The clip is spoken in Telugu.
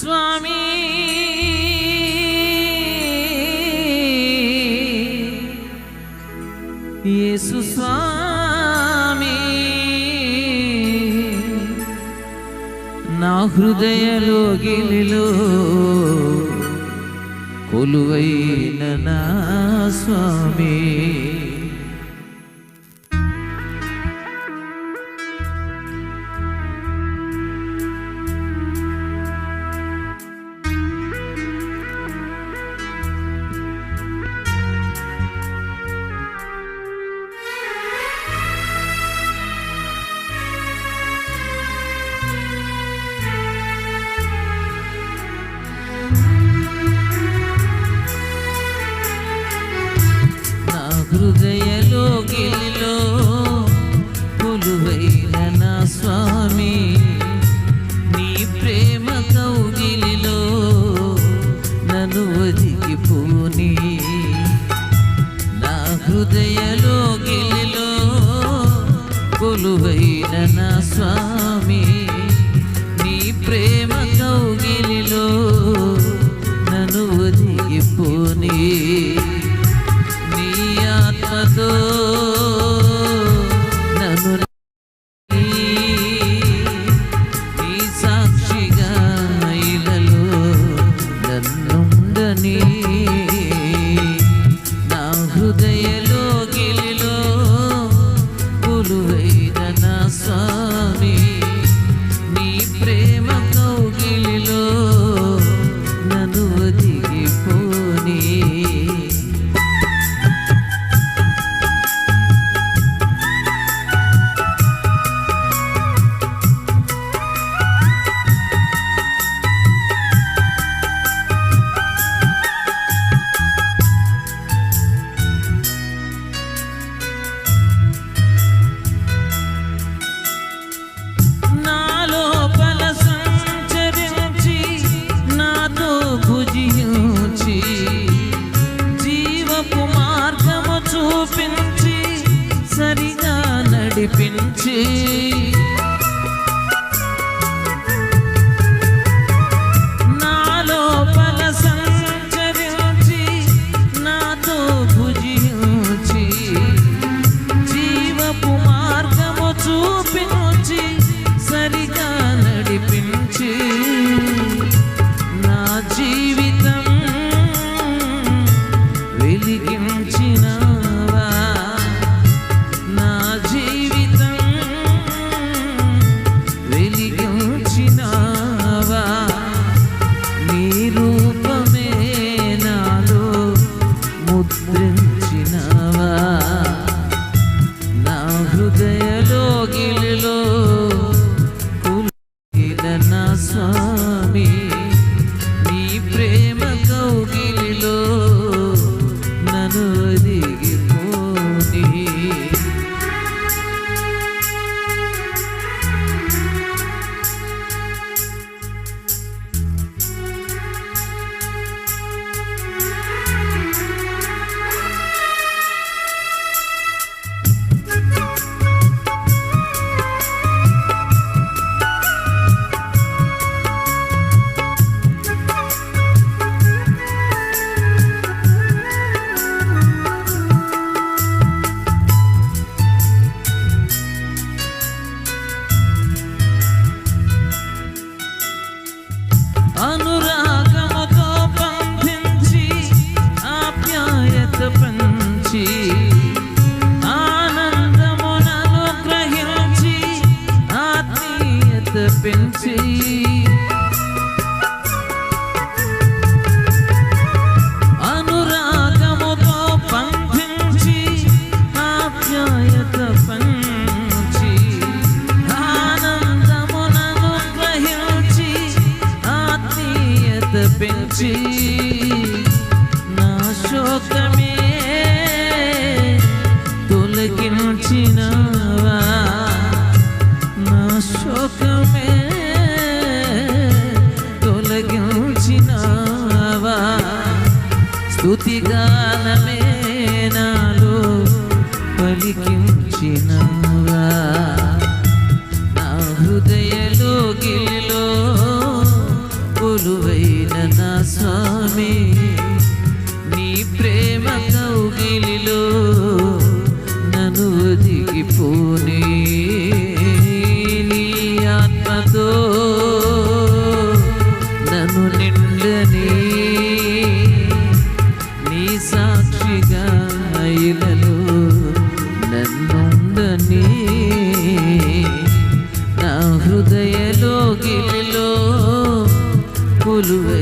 స్వామి. యేసు స్వామి. నా హృదయలో గిలిలో కొలువైన నా స్వామి. హృదయలోకి పెంచినా బాధ పెంచి నా శోకమే తొలగించినవా? నా శోకమే తొలగించినవా? స్థుతిగానమే నాలో పలికించినవా? నా హృదయలో గిలిలో కొలువైన నా స్వామి నీ ప్రేమ కౌగిలిలో నన్ను దిగిపోని నీ ఆత్మతో నన్ను నిండని నీ సాక్షిగా ఇలలో నన్నుండని నా హృదయలో గిలిలో కొలువై